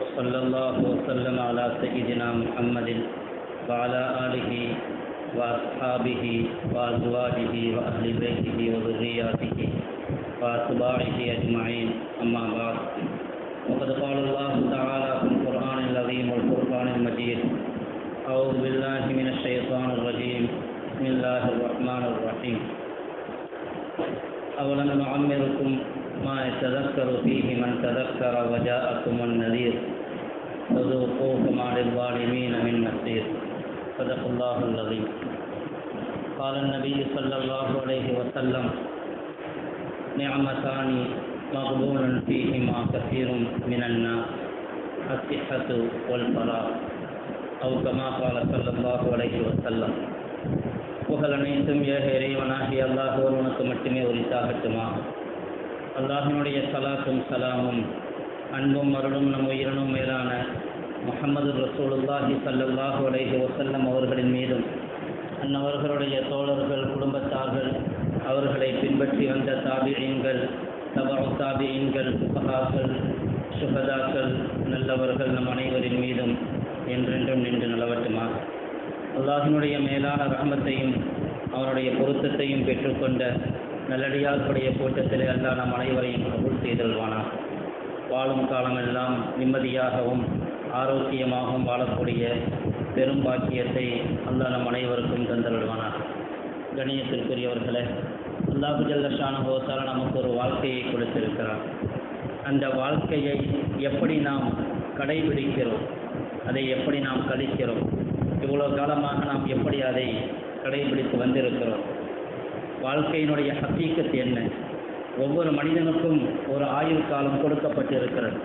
وصلى الله وسلم على سيدنا محمد وعلى آله وأصحابه وأزواجه وأهل بيته وذرياته وأتباعه أجمعين أما بعد. وقد قال الله تعالى في القرآن العظيم والفرقان المجيد أعوذ بالله من الشيطان الرجيم بسم الله الرحمن الرحيم أولم نعمركم ما يتذكر فيه من تذكر وجاءكم النذير فذوقوا فما للظالمين من نصير صدق الله العظيم قال النبي صلى الله عليه وسلم نعمتان مغبون فيهما كثير من الناس الصحة والفراغ أو كما قال صلى الله عليه وسلم புகழ் அனைத்தும் ஏக இறைவனாகிய அல்லாஹ் ஒருவனுக்கு மட்டுமே உரித்தாகட்டுமா அல்லாஹினுடைய சலாத்தும் சலாமும் அன்பும் மருளும் நம் உயிரினும் மேலான முகமது ரசூலுல்லாஹி சல்லாஹு அலைஹி வசல்லம் அவர்களின் மீதும் அன்னவர்களுடைய தோழர்கள் குடும்பத்தார்கள் அவர்களை பின்பற்றி வந்த தாபியங்கள் தபா தாபியங்கள் புகஹாக்கள் சுகதாக்கள் நல்லவர்கள் நம் அனைவரின் மீதும் என்றென்றும் நின்று நிலவட்டுமாக அல்லாஹினுடைய மேலான ரகமத்தையும் அவனுடைய பொருத்தத்தையும் பெற்றுக்கொண்ட நல்லடியார்களுடைய கூட்டத்திலே அல்லா நம் அனைவரையும் கபூல் செய்தல்வானா வாழும் காலமெல்லாம் நிம்மதியாகவும் ஆரோக்கியமாகவும் வாழக்கூடிய பெரும் பாக்கியத்தை அல்லா நம் அனைவருக்கும் தந்தருள்வானா கணியத்திற்குரியவர்களே அல்லாஹு ஜல்லஷான ஹோசால நமக்கு ஒரு வாழ்க்கையை கொடுத்திருக்கிறார். அந்த வாழ்க்கையை எப்படி நாம் கடைபிடிக்கிறோம்? அதை எப்படி நாம் கழிக்கிறோம்? இவ்வளோ காலமாக நாம் எப்படி அதை கடைபிடித்து வந்திருக்கிறோம்? வாழ்க்கையினுடைய ஹத்தீக்கத்து என்ன? ஒவ்வொரு மனிதனுக்கும் ஒரு ஆயுள் காலம் கொடுக்கப்பட்டிருக்கிறது.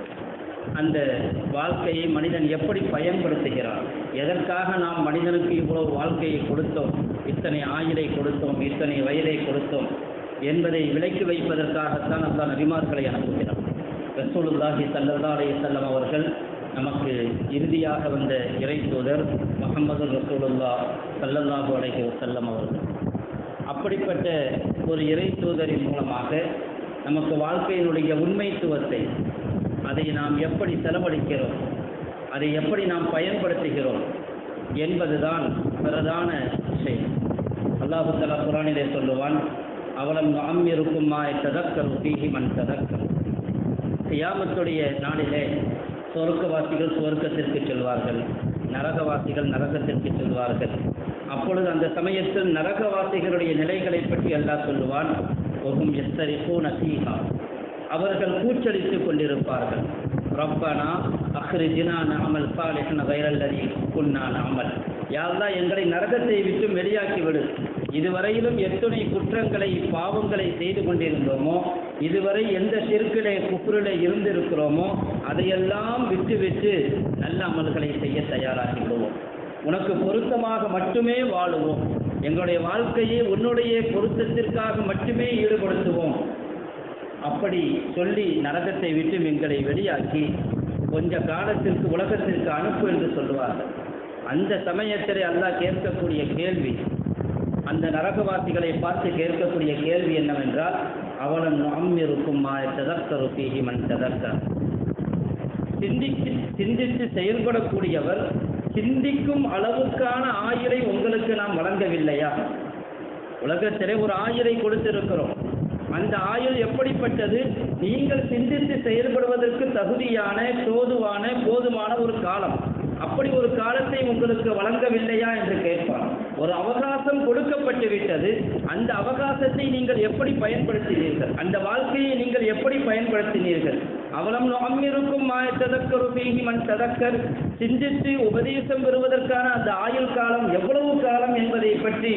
அந்த வாழ்க்கையை மனிதன் எப்படி பயன்படுத்துகிறான்? எதற்காக நாம் மனிதனுக்கு இவ்வளவு வாழ்க்கையை கொடுத்தோம்? இத்தனை ஆயுளை கொடுத்தோம்? இத்தனை வயதை கொடுத்தோம்? என்பதை விலக்கி வைப்பதற்காகத்தான் அந்த நபிமார்களை அனுப்புகிறார் ரசூலுல்லாஹி சல்லல்லா அலைய செல்லம் அவர்கள் நமக்கு இறுதியாக வந்த இறை தூதர் முகமது ரசூலுல்லா சல்லல்லாஹு அலைஹி வசல்லம் அவர்கள். அப்படிப்பட்ட ஒரு இறை தூதரின் மூலமாக நமக்கு வாழ்க்கையினுடைய உண்மைத்துவத்தை அதை நாம் எப்படி செலவழிக்கிறோம் அதை எப்படி நாம் பயன்படுத்துகிறோம் என்பதுதான் பிரதான விஷயம். அல்லாஹு தலா குரானிலே சொல்லுவான் அவலம் அம்மிருக்குமா ததக்கர் பீஹி மண் ததக்கர். கியாமத்துடைய நாளிலே சொர்க்கவாசிகள் சுவர்க்கத்திற்கு செல்வார்கள். நரகவாசிகள் நரகத்திற்கு செல்வார்கள். அப்பொழுது அந்த சமயத்தில் நரகவாசிகளுடைய நிலைகளை பற்றி அல்லாஹ் சொல்லுவான் ஒகும் எஸ்தரிப்போ நசீகா அவர்கள் கூச்சலித்துக் கொண்டிருப்பார்கள். ரப்பனா அஹ்ரிஜினா நாமல் சாலிஹன வைரல்லதி குன்னா நாமல் யாரெல்லாம் எங்களை நரகத்தை விட்டு வெளியாக்கி விடு இதுவரையிலும் எத்தனை குற்றங்களை பாவங்களை செய்து கொண்டிருந்தோமோ இதுவரை எந்த சிறுக்கிலே குப்புரிலே இருந்திருக்கிறோமோ அதையெல்லாம் விட்டு விட்டு நல்ல அமல்களை செய்ய தயாராகி விடுவோம். உனக்கு பொருத்தமாக மட்டுமே வாழுவோம். எங்களுடைய வாழ்க்கையை உன்னுடைய பொருத்தத்திற்காக மட்டுமே ஈடுபடுத்துவோம். அப்படி சொல்லி நரகத்தை விட்டு எங்களை வெளியாக்கி கொஞ்ச காலத்திற்கு உலகத்திற்கு அனுப்பு என்று சொல்லுவார்கள். அந்த சமயத்தில் அல்லாஹ் கேட்கக்கூடிய கேள்வி அந்த நரகவாசிகளை பார்த்து கேட்கக்கூடிய கேள்வி என்னவென்றால் அவளன் அம்மிருக்கும் ததக்கரு பிஹி மண் ததக்கர். சிந்தித்து சிந்தித்து செயல்படக்கூடியவர் சிந்திக்கும் அளவுக்கான ஆயுரை உங்களுக்கு நாம் வழங்கவில்லையா? உலகத்திலே ஒரு ஆயுளை கொடுத்திருக்கிறோம். அந்த ஆயுள் எப்படிப்பட்டது? நீங்கள் சிந்தித்து செயல்படுவதற்கு தகுதியான சோதுவான போதுமான ஒரு காலம். அப்படி ஒரு காலத்தை உங்களுக்கு வழங்கவில்லையா என்று கேட்பார். ஒரு அவகாசம் கொடுக்கப்பட்டு விட்டது. அந்த அவகாசத்தை நீங்கள் எப்படி பயன்படுத்தினீர்கள்? அந்த வாழ்க்கையை நீங்கள் எப்படி பயன்படுத்தினீர்கள்? அவலம் அம்மிருக்கும் ததக்கரு பீகி மண் ததக்கர். சிந்தித்து உபதேசம் பெறுவதற்கான அந்த ஆயுள் காலம் எவ்வளவு காலம் என்பதை பற்றி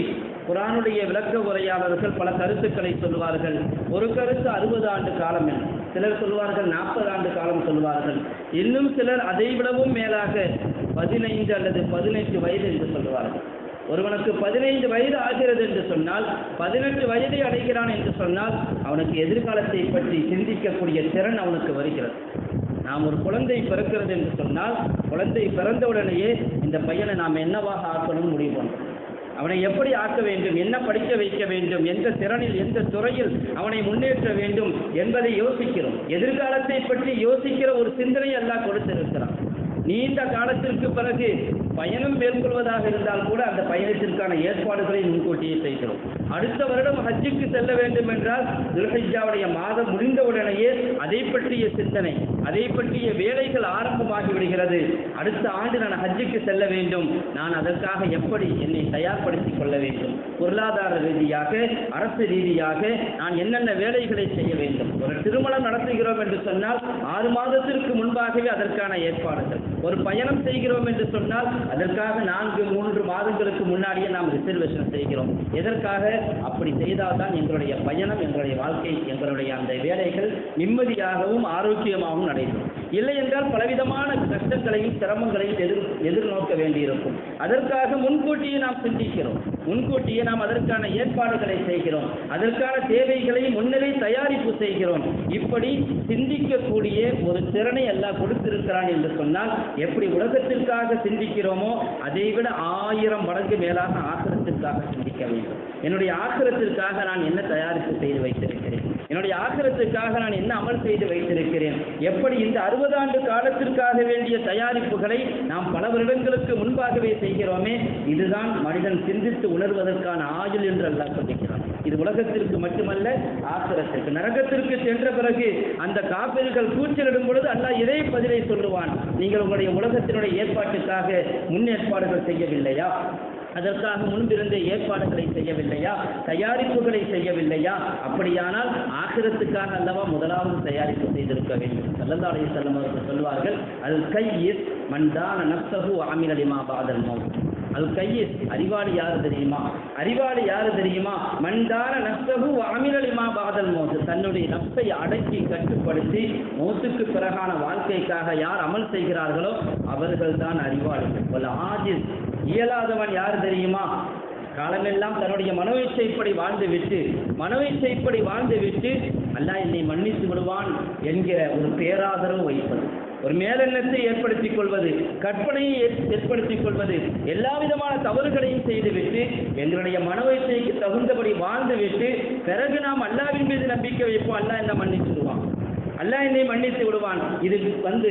குரானுடைய விளக்க உரையாளர்கள் பல கருத்துக்களை சொல்லுவார்கள். ஒரு கருத்து அறுபது ஆண்டு காலம் என்று சிலர் சொல்வார்கள் நாற்பது ஆண்டு காலம் சொல்வார்கள் இன்னும் சிலர் அதை விடவும் மேலாக பதினைந்து அல்லது பதினைந்து வயது என்று சொல்வார்கள் ஒருவனுக்கு பதினைந்து வயது ஆகிறது என்று சொன்னால் பதினெட்டு வயதை அடைகிறான் என்று சொன்னால் அவனுக்கு எதிர்காலத்தை பற்றி சிந்திக்கக்கூடிய திறன் அவனுக்கு வருகிறது. நாம் ஒரு குழந்தை பிறக்கிறது என்று சொன்னால் குழந்தை பிறந்தவுடனேயே இந்த பையனை நாம் என்னவாக ஆக்கணும் முடிவு பண்ணுறோம் அவனை எப்படி ஆக்க வேண்டும் என்ன படிக்க வைக்க வேண்டும் எந்த திறனில் எந்த துறையில் அவனை முன்னேற்ற வேண்டும் என்பதை யோசிக்கிறோம். எதிர்காலத்தை பற்றி யோசிக்கிற ஒரு சிந்தனை எல்லாம் கொடுத்திருக்கிறான். நீண்ட காலத்திற்கு பிறகு பயணம் மேற்கொள்வதாக இருந்தால் கூட அந்த பயணத்திற்கான ஏற்பாடுகளை முன்கூட்டியே செய்கிறோம். அடுத்த வருடம் ஹஜ்ஜுக்கு செல்ல வேண்டும் என்றால் துல்ஹிஜாவுடைய மாதம் முடிந்தவுடனேயே அதை பற்றிய சிந்தனை அதை பற்றிய வேலைகள் ஆரம்பமாகி விடுகிறது. அடுத்த ஆண்டு நான் ஹஜ்ஜுக்கு செல்ல வேண்டும். நான் அதற்காக எப்படி என்னை தயார்படுத்திக் கொள்ள வேண்டும்? பொருளாதார ரீதியாக அரசு ரீதியாக நான் என்னென்ன வேலைகளை செய்ய வேண்டும்? ஒரு திருமணம் நடத்துகிறோம் என்று சொன்னால் ஆறு மாதத்திற்கு முன்பாகவே அதற்கான ஏற்பாடுகள். ஒரு பயணம் செய்கிறோம் என்று சொன்னால் அதற்காக நான்கு மூன்று மாதங்களுக்கு முன்னாடியே நாம் ரிசர்வேஷன் செய்கிறோம். எதற்காக? அப்படி செய்தால்தான் எங்களுடைய பயணம் எங்களுடைய வாழ்க்கை எங்களுடைய அந்த வேலைகள் நிம்மதியாகவும் ஆரோக்கியமாகவும் நடைபெறும். இல்லை என்றால் பலவிதமான கஷ்டங்களையும் சிரமங்களையும் எதிர் எதிர்நோக்க வேண்டியிருக்கும். அதற்காக முன்கூட்டியே நாம் சிந்திக்கிறோம். முன்கூட்டியே நாம் அதற்கான ஏற்பாடுகளை செய்கிறோம். அதற்கான தேவைகளையும் முன்னிலை தயாரிப்பு செய்கிறோம். இப்படி சிந்திக்கக்கூடிய ஒரு திறனை எல்லாம் கொடுத்திருக்கிறான் என்று சொன்னால் எப்படி உலகத்திற்காக சிந்திக்கிறோமோ அதை விட ஆயிரம் மடங்கு மேலாக ஆசிரத்திற்காக சிந்திக்க வேண்டும். என்னுடைய ஆசிரத்திற்காக நான் என்ன தயாரிப்பு செய்து வைத்திருக்கிறேன்? என்னுடைய ஆசிரத்திற்காக நான் என்ன அமல் செய்து வைத்திருக்கிறேன்? எப்படி இந்த அறுபது ஆண்டு காலத்திற்காக வேண்டிய தயாரிப்புகளை நாம் பல வருடங்களுக்கு முன்பாகவே செய்கிறோமே இதுதான் மனிதன் சிந்தித்து உணர்வதற்கான ஆயுள் என்று அல்லா சொல்லிக்கிறான் இது உலகத்திற்கு மட்டுமல்ல ஆசிரத்திற்கு நரகத்திற்கு சென்ற பிறகு அந்த காப்பீர்கள் கூச்சலிடும் பொழுது அல்லா இதே பதிலை சொல்லுவான். நீங்கள் உங்களுடைய உலகத்தினுடைய ஏற்பாட்டுக்காக முன்னேற்பாடுகள் செய்யவில்லையா? அதற்காக முன்பிருந்த ஏற்பாடுகளை செய்யவில்லையா? தயாரிப்புகளை செய்யவில்லையா? அப்படியானால் ஆக்கிரத்துக்காக அல்லவா முதலாவது தயாரிப்பு செய்திருக்க வேண்டும். செல்லந்தாடைய அலைஹி அவர்கள் சொல்வார்கள் அல் கையிஸ் மன்தான நஃப்ஸஹு ஆமிரலிமா பாதல் மௌத். அல் கையிஸ் அறிவாளி யாரு தெரியுமா? அறிவாளி யாரு தெரியுமா? மண்டான நஃப்ஸஹு ஆமில பாதல் மோசு தன்னுடைய நஃப்ஸை அடக்கி கட்டுப்படுத்தி மௌத்துக்கு பிறகான வாழ்க்கைக்காக யார் அமல் செய்கிறார்களோ அவர்கள் தான் அறிவாளிகள். ஆஜிஸ் இயலாதவன் யார் தெரியுமா? காலமெல்லாம் தன்னுடைய மனோச்சைப்படி வாழ்ந்து விட்டு மனோச்சைப்படி வாழ்ந்து விட்டு அல்லாஹ் என்னை மன்னித்து விடுவான் என்கிற ஒரு பேராதரவு வைப்பது. ஒரு மேலெண்ணத்தை ஏற்படுத்திக் கொள்வது கற்பனையை ஏற்- ஏற்படுத்திக் கொள்வது எல்லா விதமான தவறுகளையும் செய்துவிட்டு எங்களுடைய மனோ தகுந்தபடி வாழ்ந்துவிட்டு பிறகு நாம் அல்லாவின் மீது நம்பிக்கை வைப்போம். அல்லாஹ் என்ன மன்னித்து அல்லா என்னை மன்னித்து விடுவான். இது வந்து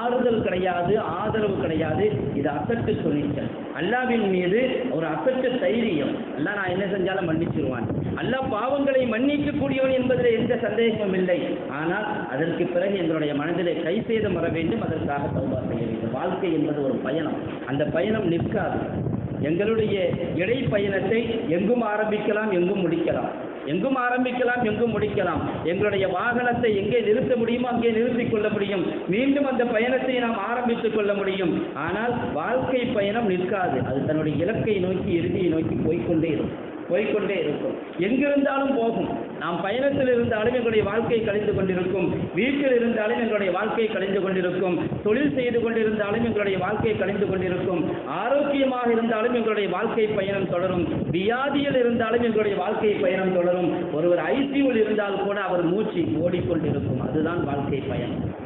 ஆறுதல் கிடையாது ஆதரவு கிடையாது. இது அசட்டு துணிச்சல் அல்லாவின் மீது ஒரு அசட்டு தைரியம். அல்லாஹ் நான் என்ன செஞ்சாலும் மன்னிச்சிருவான். அல்லாஹ் பாவங்களை மன்னிக்க கூடியவன் என்பதில் எந்த சந்தேகமும் இல்லை. ஆனால் அதற்கு பிறகு எங்களுடைய மனதிலே கை சேதம் வர வேண்டும். அதற்காக தௌபா செய்ய வேண்டும். வாழ்க்கை என்பது ஒரு பயணம். அந்த பயணம் நிற்காது. எங்களுடைய இடை பயணத்தை எங்கும் ஆரம்பிக்கலாம் எங்கும் முடிக்கலாம். எங்கும் ஆரம்பிக்கலாம் எங்கும் முடிக்கலாம். எங்களுடைய வாகனத்தை எங்கே நிறுத்த முடியுமோ அங்கே நிறுத்திக் கொள்ள முடியும். மீண்டும் அந்த பயணத்தை நாம் ஆரம்பித்துக் கொள்ள முடியும். ஆனால் வாழ்க்கை பயணம் நிற்காது. அது தன்னுடைய இலக்கை நோக்கி இறுதியை நோக்கி போய்க்கொண்டே இருக்கும். போய்க்கொண்டே இருக்கும். எங்கிருந்தாலும் போகும். நாம் பயணத்தில் இருந்தாலும் எங்களுடைய வாழ்க்கை கழிந்து கொண்டிருக்கும். வீட்டில் இருந்தாலும் எங்களுடைய வாழ்க்கை கழிந்து கொண்டிருக்கும். தொழில் செய்து கொண்டிருந்தாலும் எங்களுடைய வாழ்க்கை கழிந்து கொண்டிருக்கும். ஆரோக்கியமாக இருந்தாலும் எங்களுடைய வாழ்க்கை பயணம் தொடரும். வியாதியில் இருந்தாலும் எங்களுடைய வாழ்க்கை பயணம் தொடரும். ஒருவர் ஐசியூவில் இருந்தால் கூட அவர் மூச்சு ஓடிக்கொண்டிருக்கும். அதுதான் வாழ்க்கை பயணம்.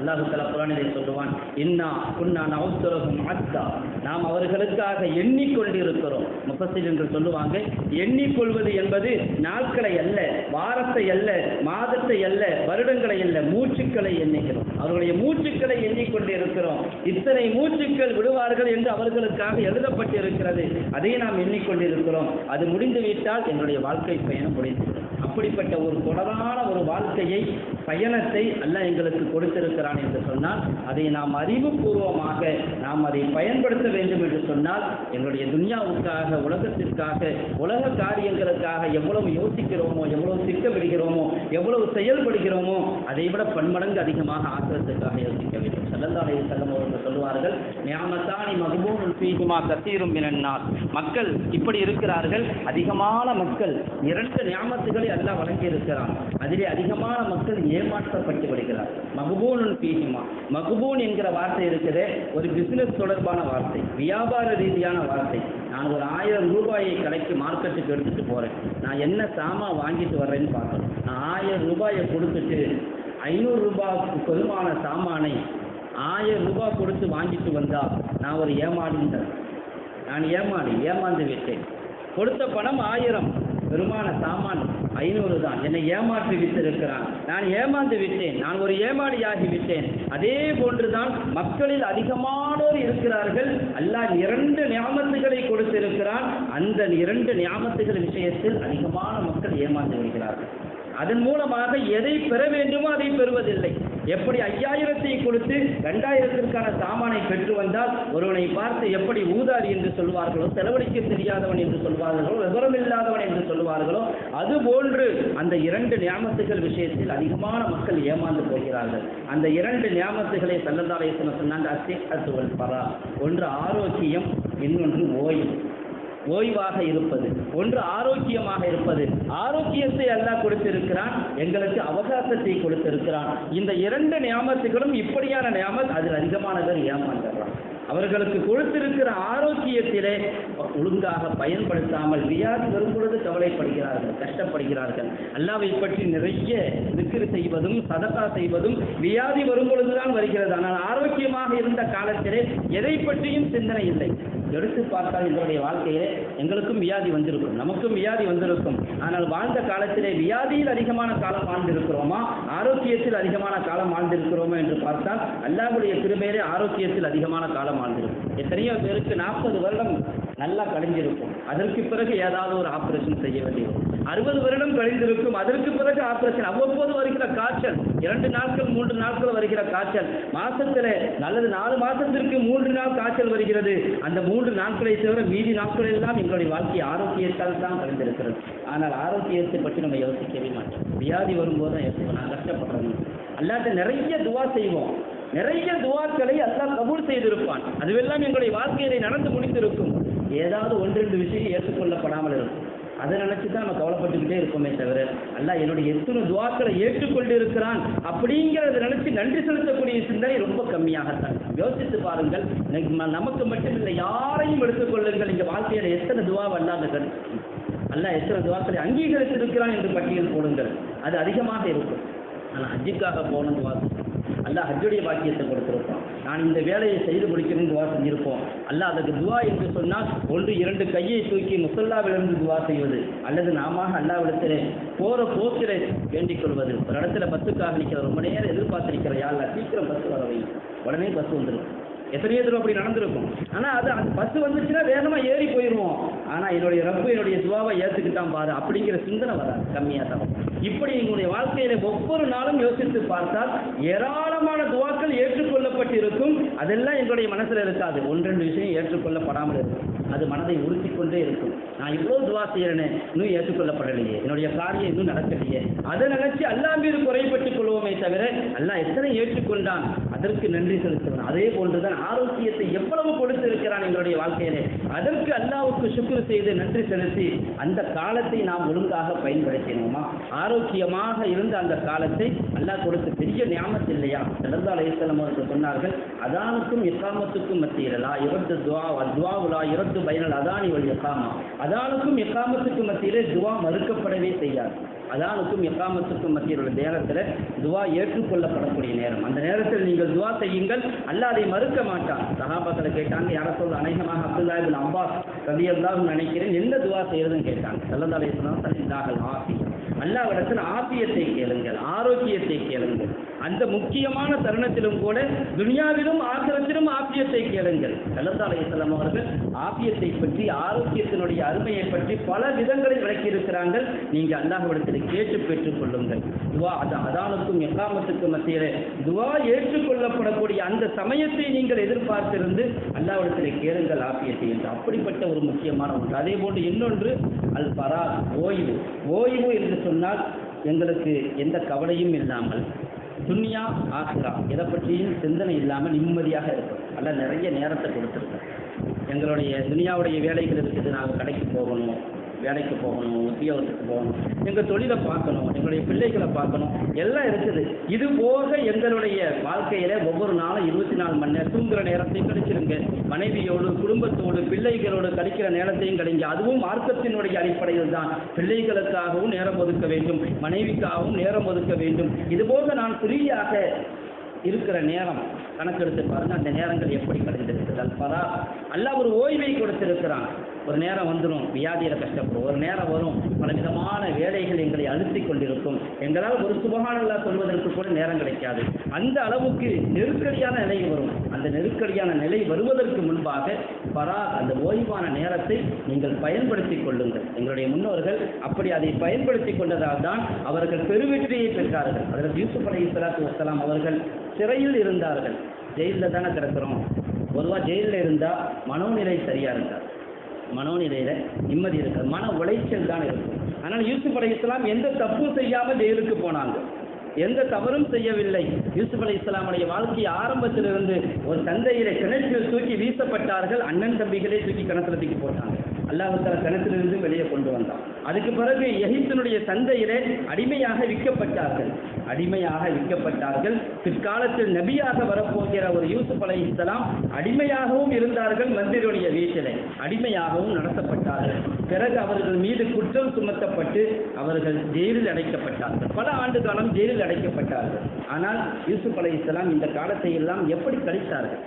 அல்லாஹு தலா புராணிலே சொல்லுவான் இன்னா குன்னா நவத்துலகும் அத்தா நாம் அவர்களுக்காக எண்ணிக்கொண்டிருக்கிறோம். முப்பசில் என்று சொல்லுவாங்க எண்ணிக்கொள்வது என்பது நாட்களை அல்ல வாரத்தை அல்ல மாதத்தை அல்ல வருடங்களை அல்ல மூச்சுக்களை எண்ணிக்கிறோம் அவர்களுடைய மூச்சுக்களை எண்ணிக்கொண்டிருக்கிறோம். இத்தனை மூச்சுக்கள் விடுவார்கள் என்று அவர்களுக்காக எழுதப்பட்டிருக்கிறது. அதை நாம் எண்ணிக்கொண்டிருக்கிறோம். அது முடிந்துவிட்டால் என்னுடைய வாழ்க்கை பயணம் முடிந்துவிடும் அப்படிப்பட்ட ஒரு தொடரான ஒரு வாழ்க்கையை பயணத்தை அல்ல எங்களுக்கு கொடுத்திருக்கிறான் என்று சொன்னால் அதை நாம் அறிவுபூர்வமாக நாம் அதை பயன்படுத்த வேண்டும் என்று சொன்னால் எங்களுடைய துன்யாவுக்காக உலகத்திற்காக உலக காரியங்களுக்காக எவ்வளவு யோசிக்கிறோமோ எவ்வளவு திட்டமிடுகிறோமோ எவ்வளவு செயல்படுகிறோமோ அதை விட பன்மடங்கு அதிகமாக ஆக்கிரத்துக்காக யோசிக்க வேண்டும் சல்லல்லாஹு அலைஹி அவர்கள் சொல்லுவார்கள் நியாமத்தானி மக்பூனுல் ஃபீஹிமா கஸீரும் மினன்னார் மக்கள் இப்படி இருக்கிறார்கள். அதிகமான மக்கள் இரண்டு நியாமத்துகளை அல்லாஹ் வழங்கி இருக்கிறான் அதிலே அதிகமான மக்கள் ஏமாற்றப்பட்டு விடுகிறார். மக்பூனுல் ஃபீஹிமா மகபூன் என்கிற வார்த்தை இருக்குது. ஒரு பிசினஸ் தொடர்பான வார்த்தை வியாபார ரீதியான வார்த்தை. நான் ஒரு ஆயிரம் ரூபாயை கடைக்கு மார்க்கெட்டுக்கு எடுத்துட்டு போறேன். நான் என்ன சாமான் வாங்கிட்டு வர்றேன்னு பார்க்கணும். நான் ஆயிரம் ரூபாயை கொடுத்துட்டு ஐநூறு ரூபாய்க்கு பெருமான சாமானை ஆயிரம் ரூபாய் கொடுத்து வாங்கிட்டு வந்தா நான் ஒரு ஏமாடின்றேன் நான் ஏமாடி ஏமாந்து விட்டேன். கொடுத்த பணம் ஆயிரம் பெருமான சாமான் ஐநூறு தான். என்னை ஏமாற்றி விட்டிருக்கிறான். நான் ஏமாந்து விட்டேன். நான் ஒரு ஏமாடியாகி விட்டேன். அதே போன்றுதான் மக்களில் அதிகமானோர் இருக்கிறார்கள். அல்லாஹ் இரண்டு ஞாபகத்துகளை கொடுத்திருக்கிறான். அந்த இரண்டு ஞாபகத்துகள் விஷயத்தில் அதிகமான மக்கள் ஏமாந்து விடுகிறார்கள். அதன் மூலமாக எதை பெற வேண்டுமோ அதை பெறுவதில்லை. எப்படி ஐயாயிரத்தை கொடுத்து ரெண்டாயிரத்திற்கான சாமானை பெற்று வந்தால் ஒருவனை பார்த்து எப்படி ஊதாரி என்று சொல்வார்களோ செலவழிக்க தெரியாதவன் என்று சொல்வார்களோ விவரம் இல்லாதவன் என்று சொல்வார்களோ அதுபோன்று அந்த இரண்டு நியாமத்துகள் விஷயத்தில் அதிகமான மக்கள் ஏமாந்து போகிறார்கள். அந்த இரண்டு நியாமத்துகளை சல்லந்தாலேசன சொன்னாங்க அசிஹத்துவல் பரா. ஒன்று ஆரோக்கியம் இன்னொன்று ஓய்வு. ஓய்வாக இருப்பது ஒன்று ஆரோக்கியமாக இருப்பது. ஆரோக்கியத்தை அல்லாஹ் கொடுத்திருக்கிறான் எங்களுக்கு அவகாசத்தை கொடுத்திருக்கிறான். இந்த இரண்டு நியாமத்துகளும் இப்படியான நியாமத் அதில் அதிகமானவர் ஏமாந்துடுறான். அவர்களுக்கு கொடுத்திருக்கிற ஆரோக்கியத்திலே ஒழுங்காக பயன்படுத்தாமல் வியாதி வரும் பொழுது கவலைப்படுகிறார்கள் கஷ்டப்படுகிறார்கள். அல்லாவை பற்றி நிறைய விக்கிரி செய்வதும் சதக்கா செய்வதும் வியாதி வரும் பொழுதுதான் வருகிறது. ஆனால் ஆரோக்கியமாக இருந்த காலத்திலே எதை பற்றியும் சிந்தனை இல்லை. எடுத்து பார்த்தால் எங்களுடைய வாழ்க்கையிலே எங்களுக்கும் வியாதி வந்திருக்கும் நமக்கும் வியாதி வந்திருக்கும். ஆனால் வாழ்ந்த காலத்திலே வியாதியில் அதிகமான காலம் வாழ்ந்திருக்கிறோமா? ஆரோக்கியத்தில் அதிகமான காலம் வாழ்ந்திருக்கிறோமா என்று பார்த்தால் அல்லாஹ்வுடைய திருமையிலே ஆரோக்கியத்தில் அதிகமான காலம் வாழ்ந்திருக்கும். எத்தனையோ பேருக்கு நாற்பது வருடம் நல்லா கழிஞ்சிருக்கும். அதற்கு பிறகு ஏதாவது ஒரு ஆபரேஷன் செய்ய வேண்டியது. அறுபது வருடம் கழிந்திருக்கும். அதற்கு பிறகு ஆபரேஷன் அவ்வப்போது வருகிற காய்ச்சல். இரண்டு நாட்கள் மூன்று நாட்கள் வருகிற காய்ச்சல். மாசத்துல நல்லது நாலு மாசத்திற்கு மூன்று நாள் காய்ச்சல் வருகிறது. அந்த மூன்று நாட்களை தவிர மீதி நாட்கள் எல்லாம் எங்களுடைய வாழ்க்கை ஆரோக்கியத்தால் தான் கழிந்திருக்கிறது. ஆனால் ஆரோக்கியத்தை பற்றி நம்ம யோசிக்கவே மாட்டோம். வியாதி வரும்போது தான் யோசிப்போம். நான் கஷ்டப்படுறது அல்லாட்ட நிறைய துவா செய்வோம். நிறைய துவாக்களை அல்லாஹ் கபூல் செய்திருப்பான். அதுவெல்லாம் எங்களுடைய வாழ்க்கையிலே நடந்து முடித்திருக்கும் ஏதாவது ஒன்றெண்டு விஷயம் ஏற்றுக்கொள்ளப்படாமல் இருக்கும். அதை நினைச்சு தான் நம்ம கவலைப்பட்டுக்கிட்டே இருக்கோமே தவிர அல்ல என்னுடைய எத்தனை துவாக்களை ஏற்றுக்கொண்டு இருக்கிறான் அப்படிங்கிறத நினைச்சு நன்றி செலுத்தக்கூடிய சிந்தனை ரொம்ப கம்மியாகத்தான் யோசித்து பாருங்கள் நமக்கு மட்டும் இல்லை யாரையும் எடுத்துக்கொள்ளுங்கள் இங்கே வாழ்க்கையில எத்தனை துவா அல்லாத கருத்து அல்லாஹ் எத்தனை துவாக்களை அங்கீகரித்திருக்கிறான் என்று பட்டியல் போடுங்கள். அது அதிகமாக இருக்கும். ஆனால் ஹஜ்ஜுக்காக போன துவா. அல்ல ஹஜ்ஜுடைய பாக்கியத்தை கொடுத்துருப்பான். நான் இந்த வேலையை செய்து முடிக்கணும்னு துவா செஞ்சிருப்போம். அல்ல அதுக்கு துவா என்று சொன்னால் ஒன்று இரண்டு கையை தூக்கி முசல்லாவிலிருந்து துவா செய்வது அல்லது நாம அல்லாவிடத்திலே போற போக்கிலே வேண்டிக் கொள்வது. ஒரு இடத்துல பஸ்ஸுக்காக நிற்கிற ரொம்ப நேரம் எதிர்பார்த்திருக்கிற யாழ்ல சீக்கிரம் பஸ் வரவை உடனே பஸ் வந்துடும் எத்தனையோ தூரம் அப்படி நடந்திருக்கும். ஆனா அது அந்த பஸ் வந்துச்சுன்னா வேகமா ஏறி போயிடுவோம் ஆனா என்னுடைய ரப்பு என்னுடைய துவாவை ஏத்துக்கிட்டான் பாரு அப்படிங்கிற சிந்தனை வராது கம்மியா தான். இப்படி உங்களுடைய வாழ்க்கையில ஒவ்வொரு நாளும் யோசித்து பார்த்தால் ஏராளமான துவாக்கள் ஏற்றுக்கொள்ளப்பட்டிருக்கும். அதெல்லாம் எங்களுடைய மனசுல இருக்காது. ஒன்றெண்டு விஷயம் ஏற்றுக்கொள்ளப்படாமல் இருக்கும். அது மனதை உறுத்தி கொண்டே இருக்கும். நான் இவ்வளவு துவா செய்யறேனே இன்னும் ஏற்றுக்கொள்ளப்படலையே. என்னுடைய காரியம் இன்னும் நடக்கலையே. அதை நினைச்சு அல்லாஹ் குறைபட்டுக் கொள்வோமே தவிர அல்லாஹ் எத்தனை ஏற்றுக்கொண்டான்? அதற்கு நன்றி செலுத்துவன் அதே போன்றுதான் ஆரோக்கியத்தை எவ்வளவு கொடுத்திருக்கிறான் எங்களுடைய வாழ்க்கையிலே. அதற்கு அல்லாவுக்கு சுக்ரு செய்து நன்றி செலுத்தி அந்த காலத்தை நாம் ஒழுங்காக பயன்படுத்தினோமா? ஆரோக்கியமாக இருந்த அந்த காலத்தை அல்லாஹ் கொடுத்த பெரிய ஞாபகம் இல்லையா? சிறந்த அலையத்தலம் அவர்கள் சொன்னார்கள் அதானுக்கும் எக்காமத்துக்கும் மத்தியிலா இரண்டு துவா துவாவுலா இரண்டு இரத்து பயனல் அதானி வழி எக்காமா அதானுக்கும் எக்காமத்துக்கும் மத்தியிலே துவா மறுக்கப்படவே செய்யாது. அதானுக்கும் எக்காமத்துக்கும் மத்தியில் உள்ள நேரத்தில் துவா ஏற்றுக்கொள்ளப்படக்கூடிய நேரம். அந்த நேரத்தில் நீங்கள் துவா செய்யுங்கள் அல்ல அதை மறுக்க மாட்டான். சஹாபாக்களை கேட்டாங்க யார சொல்ல அநேகமாக அப்துல்லா இபின் அப்பாஸ் ரலியல்லாஹு நினைக்கிறேன் என்ன துவா செய்யறதுன்னு கேட்டாங்க. சல்லல்லாஹு சொன்னால் வஸல்லம் ஆஃபி அல்லாவிடத்தில் ஆபியத்தை கேளுங்கள் ஆரோக்கியத்தை கேளுங்கள். அந்த முக்கியமான தருணத்திலும் கூட துனியாவிலும் ஆசிரத்திலும் ஆபியத்தை கேளுங்கள். கலந்தாலய அலைஹி அவர்கள் ஆபியத்தை பற்றி ஆரோக்கியத்தினுடைய அருமையை பற்றி பல விதங்களை விளக்கி இருக்கிறார்கள் நீங்க அல்லாஹ்விடத்தில் கேட்டு பெற்றுக் கொள்ளுங்கள். துவா அது அதானுக்கும் எக்காமத்துக்கும் மத்தியிலே துவா ஏற்றுக்கொள்ளப்படக்கூடிய அந்த சமயத்தை நீங்கள் எதிர்பார்த்திருந்து அல்லாஹ்விடத்தில் கேளுங்கள் ஆபியத்தை என்று. அப்படிப்பட்ட ஒரு முக்கியமான ஒன்று. அதே போன்று இன்னொன்று அல் பரா ஓய்வு. ஓய்வு என்று சொன்னால் எங்களுக்கு எந்த கவலையும் இல்லாமல் துன்யா ஆசிரா இதை பற்றியும் சிந்தனை இல்லாமல் நிம்மதியாக இருக்கும். அல்ல நிறைய நேரத்தை கொடுத்துருக்கோம் எங்களுடைய துனியாவுடைய வேலைகள் இருக்குது நாங்கள் கடைக்கு போகணும்? வேலைக்கு போகணும் உத்தியோகத்துக்கு போகணும் எங்கள் தொழிலை பார்க்கணும் எங்களுடைய பிள்ளைகளை பார்க்கணும் எல்லாம் இருக்குது. இது போக எங்களுடைய வாழ்க்கையில ஒவ்வொரு நாளும் இருபத்தி நாலு மணி நேரம் தூங்குற நேரத்தையும் கழிச்சிருங்க. மனைவியோடு குடும்பத்தோடு பிள்ளைகளோடு கழிக்கிற நேரத்தையும் கழிங்க. அதுவும் மார்க்கத்தினுடைய அடிப்படையில் தான். பிள்ளைகளுக்காகவும் நேரம் ஒதுக்க வேண்டும். மனைவிக்காகவும் நேரம் ஒதுக்க வேண்டும். இது போக நான் ஃப்ரீயாக இருக்கிற நேரம் கணக்கெடுத்து பாருங்க அந்த நேரங்கள் எப்படி கடந்திருக்கிறது அல்பரா அல்லாஹ் ஒரு ஓய்வை கொடுத்திருக்கிறான். ஒரு நேரம் வந்துடும் வியாதியில் கஷ்டப்படும். ஒரு நேரம் வரும் பலவிதமான வேலைகள் எங்களை அழுத்தி கொண்டிருக்கும். எங்களால் ஒரு சுபகானல்லா சொல்வதற்கு கூட நேரம் கிடைக்காது. அந்த அளவுக்கு நெருக்கடியான நிலை வரும். அந்த நெருக்கடியான நிலை வருவதற்கு முன்பாக பரா அந்த ஓய்வான நேரத்தை நீங்கள் பயன்படுத்திக் கொள்ளுங்கள். எங்களுடைய முன்னோர்கள் அப்படி அதை பயன்படுத்தி கொண்டதால் தான் அவர்கள் பெருவெற்றியை பெற்றார்கள். அதில் யூசுப் அலி இஸ்லாத்து வசலாம் அவர்கள் சிறையில் இருந்தார்கள். ஜெயிலில் தானே கிடக்கிறோம். பொதுவாக ஜெயிலில் இருந்தால் மனோநிலை சரியாக இருந்தார் மனோநிலையில் நிம்மதி இருக்காது மன உளைச்சல் தான் இருக்கும். ஆனால் யூசுப் அலி இஸ்லாம் எந்த தப்பும் செய்யாமல் ஜெயிலுக்கு போனாங்க. எந்த தவறும் செய்யவில்லை. யூசுப் அலி இஸ்லாமுடைய வாழ்க்கை ஆரம்பத்திலிருந்து ஒரு தந்தையில கிணற்றில் தூக்கி வீசப்பட்டார்கள். அண்ணன் தம்பிகளே தூக்கி கிணத்துல தூக்கி போட்டாங்க. அல்லாஹால கிணத்திலிருந்து வெளியே கொண்டு வந்தான். அதுக்கு பிறகு எகிப்தனுடைய சந்தையிலே அடிமையாக விற்கப்பட்டார்கள். அடிமையாக விற்கப்பட்டார்கள். பிற்காலத்தில் நபியாக வரப்போகிற ஒரு யூசுப் அலை இஸ்லாம் அடிமையாகவும் இருந்தார்கள் மந்திரியுடைய வீட்டிலே. அடிமையாகவும் நடத்தப்பட்டார்கள். பிறகு அவர்கள் மீது குற்றம் சுமத்தப்பட்டு அவர்கள் ஜெயிலில் அடைக்கப்பட்டார்கள். பல ஆண்டு காலம் ஜெயிலில் அடைக்கப்பட்டார்கள். ஆனால் யூசுப் அலை இஸ்லாம் இந்த காலத்தை எல்லாம் எப்படி கழித்தார்கள்?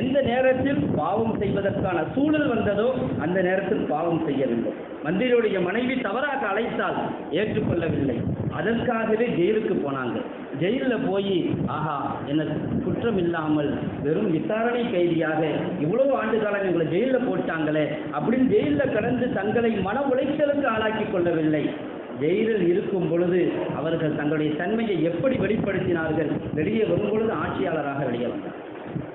எந்த நேரத்தில் பாவம் செய்வதற்கான சூழல் வந்ததோ அந்த நேரத்தில் பாவம் செய்யவில்லை மந்திரியுடைய மனைவி தவறாக அழைத்தால் ஏற்றுக்கொள்ளவில்லை. அதற்காகவே ஜெயிலுக்கு போனாங்க. ஜெயிலில் போய் ஆஹா என்ன குற்றம் இல்லாமல் வெறும் விசாரணை கைதியாக இவ்வளவு ஆண்டு காலம் எங்களை ஜெயிலில் போட்டாங்களே அப்படின்னு ஜெயிலில் கடந்து தங்களை மன உளைச்சலுக்கு ஆளாக்கி கொள்ளவில்லை. ஜெயிலில் இருக்கும் பொழுது அவர்கள் தங்களுடைய தன்மையை எப்படி வெளிப்படுத்தினார்கள்? வெளியே வரும் பொழுது ஆட்சியாளராக வெளியே வந்தார்.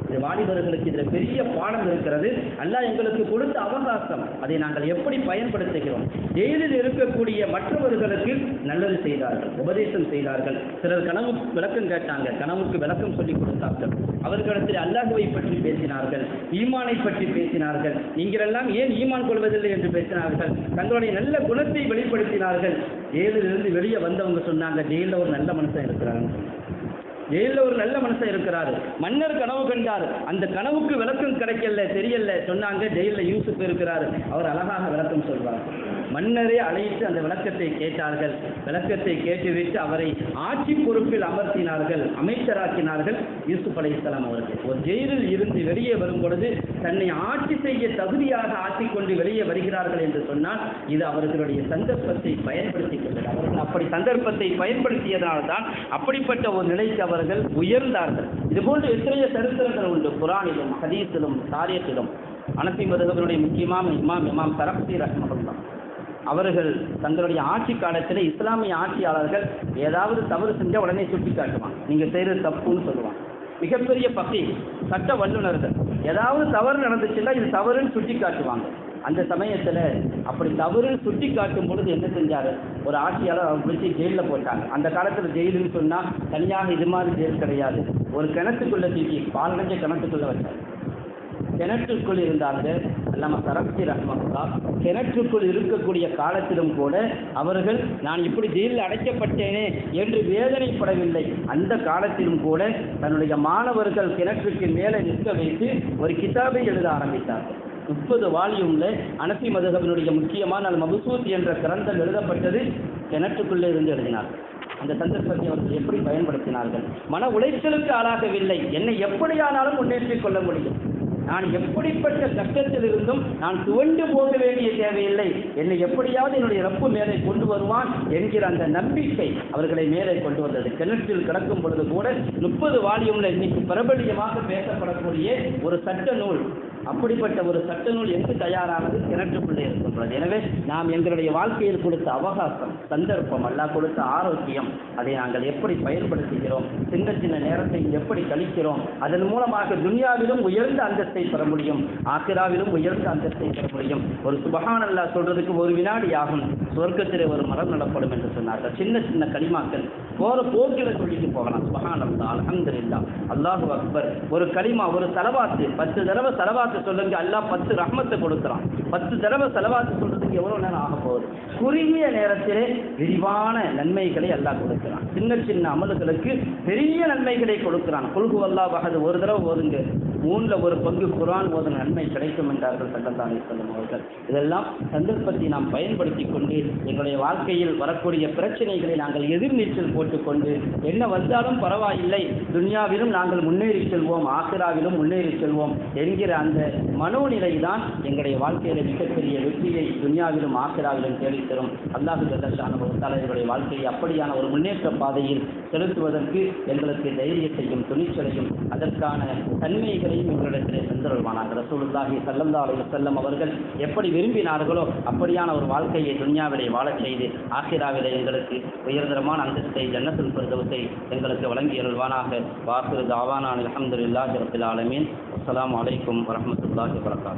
இது வாலிபர்களுக்கு இதில் பெரிய பாடம் இருக்கிறது. அல்லாஹ் எங்களுக்கு கொடுத்த அவகாசம். அதை நாங்கள் எப்படி பயன்படுத்துகிறோம்? ஜெயிலில் இருக்கக்கூடிய மற்றவர்களுக்கு நல்லது செய்தார்கள் உபதேசம் செய்தார்கள். சிலர் கனவு விளக்கம் கேட்டாங்க கனவுக்கு விளக்கம் சொல்லி கொடுத்தார்கள். அவர்களிடத்தில் அல்லாஹுவை பற்றி பேசினார்கள் ஈமானை பற்றி பேசினார்கள். நீங்களெல்லாம் ஏன் ஈமான் கொள்வதில்லை என்று பேசினார்கள்? தங்களுடைய நல்ல குணத்தை வெளிப்படுத்தினார்கள். ஜெயிலிலிருந்து வெளியே வந்தவங்க சொன்னாங்க ஜெயிலில் ஒரு நல்ல மனுஷன் இருக்கிறாங்க ஜெயிலில் ஒரு நல்ல மனுஷன் இருக்கிறாரு. மன்னர் கனவு கண்டார். அந்த கனவுக்கு விளக்கம் கிடைக்கல தெரியல. சொன்னாங்க ஜெயிலில் யூசுப் இருக்கிறாரு. அவர் அழகாக விளக்கம் சொல்வார். மன்னரே அழைத்து அந்த விளக்கத்தை கேட்டார்கள். விளக்கத்தை கேட்டுவிட்டு அவரை ஆட்சி பொறுப்பில் அமர்த்தினார்கள் அமைச்சராக்கினார்கள் யூசுப் அலைஹிஸ்ஸலாம் அவர்கள். ஒரு ஜெயிலில் இருந்து வெளியே வரும் பொழுது தன்னை ஆட்சி செய்ய தகுதியாக ஆக்கிக்கொண்டு வெளியே வருகிறார்கள் என்று சொன்னால் இது அவர்களுடைய சந்தர்ப்பத்தை பயன்படுத்தி கொண்டது அவர்கள் அப்படி சந்தர்ப்பத்தை பயன்படுத்தியதனால்தான் அப்படிப்பட்ட ஒரு நிலைக்கு அவர்கள் உயர்ந்தார்கள். இதுபோன்று எத்தனைய சரித்திரங்கள் உண்டு. குரானிலும் ஹதீஸிலும் தாரியத்திலும் அனசி மதுகவனுடைய முக்கியமான இமாம் இமாம் சரப்தி ரஹ்மகுல்லா அவர்கள் தங்களுடைய ஆட்சி காலத்தில் இஸ்லாமிய ஆட்சியாளர்கள் ஏதாவது தவறு செஞ்சால் உடனே சுட்டி காட்டுவாங்க நீங்கள் செய்கிறது தப்புன்னு சொல்லுவாங்க. மிகப்பெரிய பகை சட்ட வல்லுநர்கள். ஏதாவது தவறு நடந்துச்சுன்னா இது தவறுன்னு சுட்டி காட்டுவாங்க அந்த சமயத்தில் அப்படி தவறு சுட்டி காட்டும் பொழுது என்ன செஞ்சாரு? ஒரு ஆட்சியாளர் அவங்க பிடிச்சி ஜெயிலில் போட்டாங்க அந்த காலத்தில் ஜெயிலுன்னு சொன்னால் தனியாக இது மாதிரி ஜெயில் கிடையாது. ஒரு கிணத்துக்குள்ளே தூக்கி பாலடைஞ்ச கிணத்துக்குள்ளே வச்சார். கிணற்றுக்குள் இருந்தாங்க நம்ம சரப்தி ரஹ்மல்லா கிணற்றுக்குள் இருக்கக்கூடிய காலத்திலும் கூட அவர்கள் நான் இப்படி ஜெயிலில் அடைக்கப்பட்டேனே என்று வேதனைப்படவில்லை. அந்த காலத்திலும் கூட தன்னுடைய மாணவர்கள் கிணற்றுக்கு மேலே நிற்க வைத்து ஒரு கிதாபை எழுத ஆரம்பித்தார்கள். முப்பது வால்யூம்ல அனசி மதுகபினுடைய முக்கியமான அல் மபுசூத் என்ற கிரந்தம் எழுதப்பட்டது கிணற்றுக்குள்ளே இருந்து எழுதினார் அந்த சந்தர்ப்பத்தை அவர்கள் எப்படி பயன்படுத்தினார்கள்? மன உளைச்சலுக்கு ஆளாகவில்லை. என்னை எப்படியானாலும் முன்னேற்றிக் கொள்ள முடியும். நான் எப்படிப்பட்ட கஷ்டத்தில் இருந்தும் நான் துவண்டு போக வேண்டிய தேவையில்லை. என்னை எப்படியாவது என்னுடைய ரப்பு மேலே கொண்டு வருவான் என்கிற அந்த நம்பிக்கை அவர்களை மேலே கொண்டு வந்தது. கிணற்றில் கிடக்கும் பொழுது கூட முப்பது வால்யூம்ல இன்னைக்கு பிரபலியமாக பேசப்படக்கூடிய ஒரு சட்ட நூல் அப்படிப்பட்ட ஒரு சட்ட நூல் எங்கு தயாரானது கிணற்றுக்குள்ளே இருக்கின்றது. எனவே நாம் எங்களுடைய வாழ்க்கையில் கொடுத்த அவகாசம் சந்தர்ப்பம் அல்லாஹ் கொடுத்த ஆரோக்கியம் அதை நாங்கள் எப்படி பயன்படுத்துகிறோம் சின்ன சின்ன நேரத்தை எப்படி கழிக்கிறோம் அதன் மூலமாக துனியாவிலும் உயர்ந்த அந்தஸ்தை பெற முடியும் ஆக்கிராவிலும் உயர்ந்த அந்தஸ்தை பெற முடியும். ஒரு சுபஹான் அல்லாஹ் சொல்றதுக்கு ஒரு வினாடி ஆகும் சொர்க்கத்திலே ஒரு மரம் நடப்படும் என்று சொன்னார்கள். சின்ன சின்ன களிமாக்கள் போற போக்கில சொல்லிட்டு போகலாம். சுபஹான் அல்லா இல்லா அல்லாஹு அக்பர். ஒரு களிமா ஒரு தலவாத்து பத்து தடவை தலவாத்து சொல்லுங்க அல்லாஹ் பத்து ரஹ்மத்தை கொடுக்குறான். பத்து தடவை செலவாத்து சொல்றதுக்கு எவ்வளவு நேரம் ஆக போகுது? குறுகிய நேரத்திலே விரிவான நன்மைகளை அல்லாஹ் கொடுக்குறான். சின்ன சின்ன அமல்களுக்கு பெரிய நன்மைகளை கொடுக்கிறான். கொள்கு அல்லா பகது ஒரு தடவை ஓதுங்க. மூணில் ஒரு பங்கு குரான் ஓதுன நன்மை கிடைக்கும் என்றார்கள் சல்லல்லாஹு அலைஹி அவர்கள். இதெல்லாம் சந்தர்ப்பத்தை நாம் பயன்படுத்தி கொண்டு எங்களுடைய வாழ்க்கையில் வரக்கூடிய பிரச்சனைகளை நாங்கள் எதிர்நீச்சல் போட்டுக்கொண்டு என்ன வந்தாலும் பரவாயில்லை துன்யாவிலும் நாங்கள் முன்னேறி செல்வோம் ஆசிராவிலும் முன்னேறி செல்வோம் என்கிற அந்த மனோநிலை தான் எங்களுடைய வாழ்க்கையில மிகப்பெரிய வெற்றியை துன்யாவிலும் ஆசிராவிலும் தேடித்தரும். அல்லாஹு ஜல்லஷான எங்களுடைய வாழ்க்கையை அப்படியான ஒரு முன்னேற்ற பாதையில் செலுத்துவதற்கு எங்களுக்கு தைரியத்தையும் துணிச்சலையும் அதற்கான தன்மைகளை தன்மைகளையும் எங்களிடத்திலே தந்தருள்வானாக ரசூலுல்லாஹி ஸல்லல்லாஹு அலைஹி வஸல்லம் அவர்கள் எப்படி விரும்பினார்களோ அப்படியான ஒரு வாழ்க்கையை துன்யாவிலே வாழச் செய்து ஆசிராவிலே எங்களுக்கு உயர்தரமான அந்தஸ்தை ஜன்னத்துல் பிரதவத்தை எங்களுக்கு வழங்கி அருள்வானாக. வாசு தாவானான் அலமதுல்லாஹி ரப்பில் ஆலமீன். அஸ்லாம் அலைக்கும் வரமத்துல்லாஹி வபரகாத்துஹு